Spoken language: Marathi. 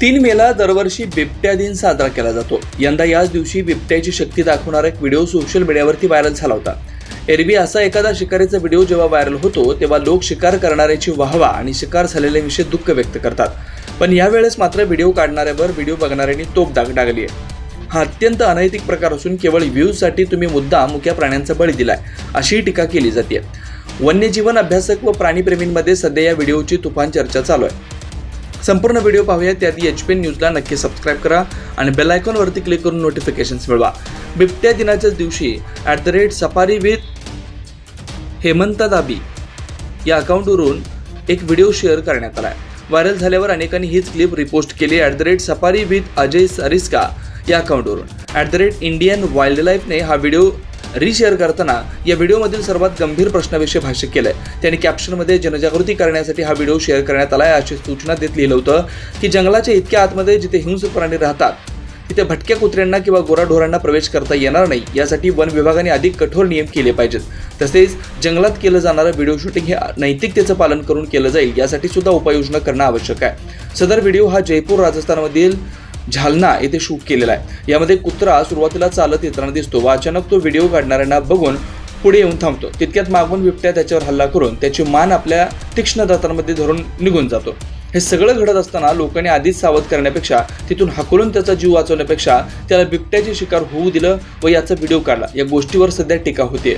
तीन मेला दरवर्षी बिबट्या दिन साजरा केला जातो. यंदा याच दिवशी बिबट्याची शक्ती दाखवणारा एक व्हिडिओ सोशल मीडियावरती व्हायरल झाला होता. एरवी असा एखादा शिकारीचा व्हिडिओ जेव्हा व्हायरल होतो तेव्हा लोक शिकार करणाऱ्याची वाहवा आणि शिकार झालेल्याविषयी दुःख व्यक्त करतात. पण यावेळेस मात्र व्हिडिओ काढणाऱ्यावर व्हिडिओ बघणाऱ्यांनी तोप दाग डागली आहे. हा अत्यंत अनैतिक प्रकार असून केवळ व्ह्यूजसाठी तुम्ही मुद्दा मुख्या प्राण्यांचा बळी दिलाय अशी टीका केली जाते वन्यजीवन अभ्यासक व प्राणीप्रेमींमध्ये सध्या या व्हिडिओची तुफान चर्चा चालू आहे. संपूर्ण व्हिडिओ पाहूया त्याआधी एच पी एन न्यूजला नक्की सबस्क्राईब करा आणि बेल आयकॉनवरती क्लिक करून नोटिफिकेशन्स मिळवा. बिबट्या दिनाच्याच दिवशी at the rate safari with Hemant Dabi या अकाउंटवरून एक व्हिडिओ शेअर करण्यात आला आहे व्हायरल झाल्यावर अनेकांनी हीच क्लिप रिपोस्ट केली. At the rate safari with Ajay Sariska या अकाउंटवरून at the rate Indian wild लाईफने हा व्हिडिओ रिशेअर करताना या व्हिडिओमधील सर्वात गंभीर प्रश्नाविषयी भाष्य केलं आहे त्यांनी कॅप्शनमध्ये जनजागृती करण्यासाठी हा व्हिडिओ शेअर करण्यात आला आहे अशी सूचना देत लिहिलं होतं की जंगलाच्या इतक्या आतमध्ये जिथे हिंसक प्राणी राहतात तिथे भटक्या कुत्र्यांना किंवा गोराढोरांना प्रवेश करता येणार नाही यासाठी वन विभागाने अधिक कठोर नियम केले पाहिजेत. तसेच जंगलात केलं जाणारं व्हिडिओ शूटिंग हे नैतिकतेचं पालन करून केलं जाईल यासाठी सुद्धा उपाययोजना करणं आवश्यक आहे. सदर व्हिडिओ हा जयपूर राजस्थानमधील झालना येथे शूट केलेला आहे. यामध्ये कुत्रा सुरुवातीला चालत येताना दिसतो व अचानक तो व्हिडिओ काढणाऱ्यांना बघून पुढे येऊन थांबतो. तितक्यात मागून बिबट्या त्याच्यावर हल्ला करून त्याची मान आपल्या तीक्ष्ण दातांमध्ये धरून निघून जातो. हे सगळं घडत असताना लोकांनी आधीच सावध करण्यापेक्षा तिथून हाकलून त्याचा जीव वाचवण्यापेक्षा त्याला बिबट्याची शिकार होऊ दिलं व याचा व्हिडिओ काढला. या गोष्टीवर सध्या टीका होतीये.